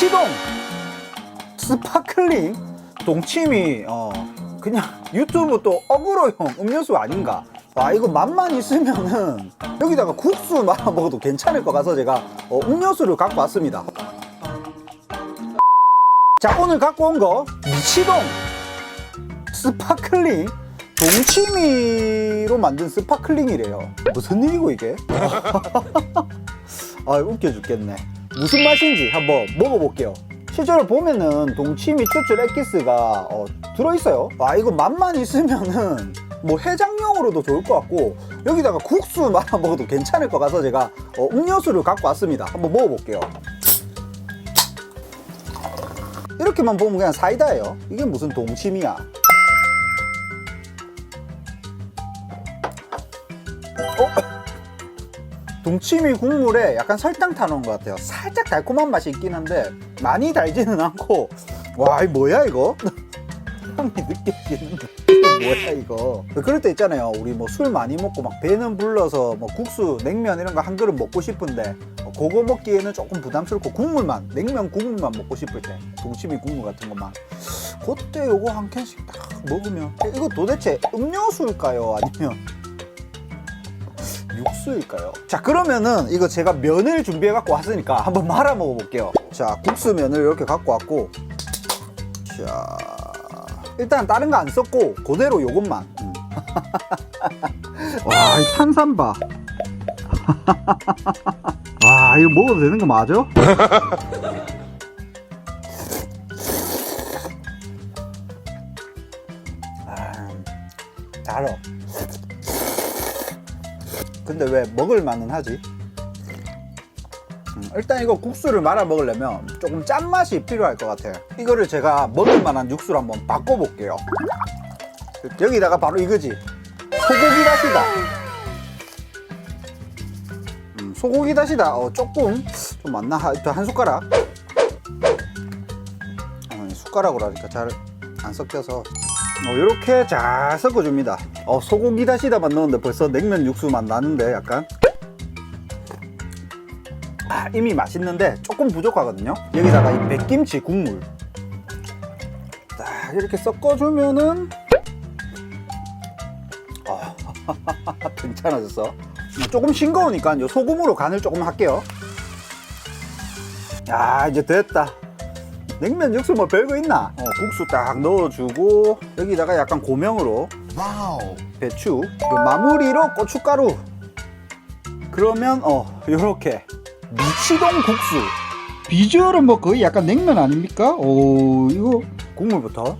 미치동 스파클링 동치미 어 그냥 유튜브 또 어그로용 음료수 아닌가? 아 이거 맛만 있으면은 여기다가 국수 말아 먹어도 괜찮을 것 같아서 제가 어, 음료수를 갖고 왔습니다. 자 오늘 갖고 온 거 미치동 스파클링 동치미로 만든 스파클링이래요. 무슨 일이고 이게? 아 웃겨 죽겠네 무슨 맛인지 한번 먹어볼게요. 실제로 보면은 동치미 추출 엑기스가 어, 들어있어요. 아 이거 맛만 있으면은 뭐 해장용으로도 좋을 것 같고 여기다가 국수 말아 먹어도 괜찮을 것 같아서 제가 어, 음료수를 갖고 왔습니다. 한번 먹어볼게요. 이렇게만 보면 그냥 사이다예요. 이게 무슨 동치미야? 어? 동치미 국물에 약간 설탕 타놓은 것 같아요. 살짝 달콤한 맛이 있긴 한데 많이 달지는 않고 와, 이 뭐야 이거? 향이 느껴지는데 뭐야 이거? 그럴 때 있잖아요. 우리 뭐 술 많이 먹고 막 배는 불러서 뭐 국수, 냉면 이런 거 한 그릇 먹고 싶은데 어, 그거 먹기에는 조금 부담스럽고 국물만 냉면 국물만 먹고 싶을 때 동치미 국물 같은 것만 그때 요거 한 캔씩 딱 먹으면 이거 도대체 음료수일까요? 아니면 육수일까요? 자 그러면은 이거 제가 면을 준비해 갖고 왔으니까 한번 말아 먹어 볼게요 자 국수 면을 이렇게 갖고 왔고 자 일단 다른 거 안 썼고 그대로 요것만 음. 와이 탄산 봐 와, 이거 먹어도 되는 거 맞아? 아, 달어. 근데 왜 먹을 만은 하지? 음, 일단 이거 국수를 말아 먹으려면 조금 짠맛이 필요할 것 같아요. 이거를 제가 먹을 만한 육수로 한번 바꿔볼게요. 여기다가 바로 이거지. 소고기 다시다. 음, 소고기 다시다. 어, 조금 좀 맞나? 한 숟가락. 어, 숟가락으로 하니까 잘 안 섞여서. 이렇게 잘 섞어줍니다. 어, 소고기 다시다만 넣었는데 벌써 냉면 육수 맛 나는데 약간 아, 이미 맛있는데 조금 부족하거든요. 여기다가 이 백김치 국물 딱 이렇게 섞어주면은 어, 괜찮아졌어. 조금 싱거우니까 요 소금으로 간을 조금 할게요. 야 이제 됐다. 냉면 육수 뭐 별거 있나? 어, 국수 딱 넣어주고 여기다가 약간 고명으로 와우. 배추. 마무리로 고춧가루. 그러면 어 요렇게. 미치동 국수. 비주얼은 뭐 거의 약간 냉면 아닙니까? 오 이거 국물부터.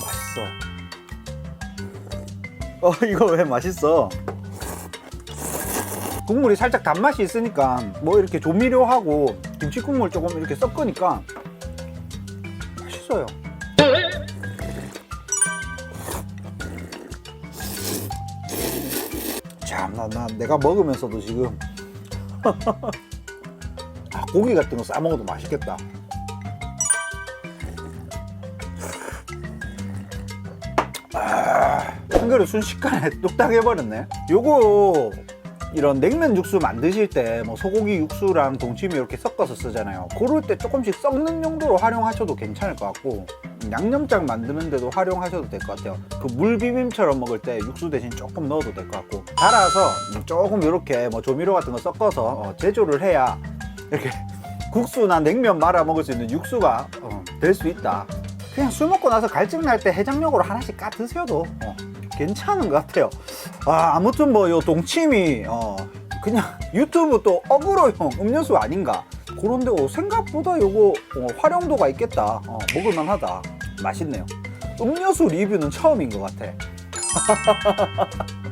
맛있어. 어 이거 왜 맛있어? 국물이 살짝 단맛이 있으니까 뭐 이렇게 조미료하고 김치 국물 조금 이렇게 섞으니까 맛있어요 나, 나 내가 먹으면서도 지금 아, 고기 같은 거 싸 먹어도 맛있겠다. 아, 한 그릇 순식간에 뚝딱 해버렸네. 요거 이런 냉면 육수 만드실 때 뭐 소고기 육수랑 동치미 이렇게 섞어서 쓰잖아요. 그럴 때 조금씩 섞는 용도로 활용하셔도 괜찮을 것 같고 양념장 만드는데도 활용하셔도 될 것 같아요. 그 물 비빔처럼 먹을 때 육수 대신 조금 넣어도 될 것 같고 달아서 조금 이렇게 뭐 조미료 같은 거 섞어서 어, 제조를 해야 이렇게 국수나 냉면 말아 먹을 수 있는 육수가 어, 될수 있다. 그냥 술 먹고 나서 갈증 날 때 해장용으로 하나씩 까 드셔도 어, 괜찮은 것 같아요. 아, 아무튼 뭐 요 동치미 어, 그냥 유튜브 또 어그로용 음료수 아닌가? 그런데 어, 생각보다 요거 어, 활용도가 있겠다. 어, 먹을만 하다. 맛있네요. 음료수 리뷰는 처음인 것 같아.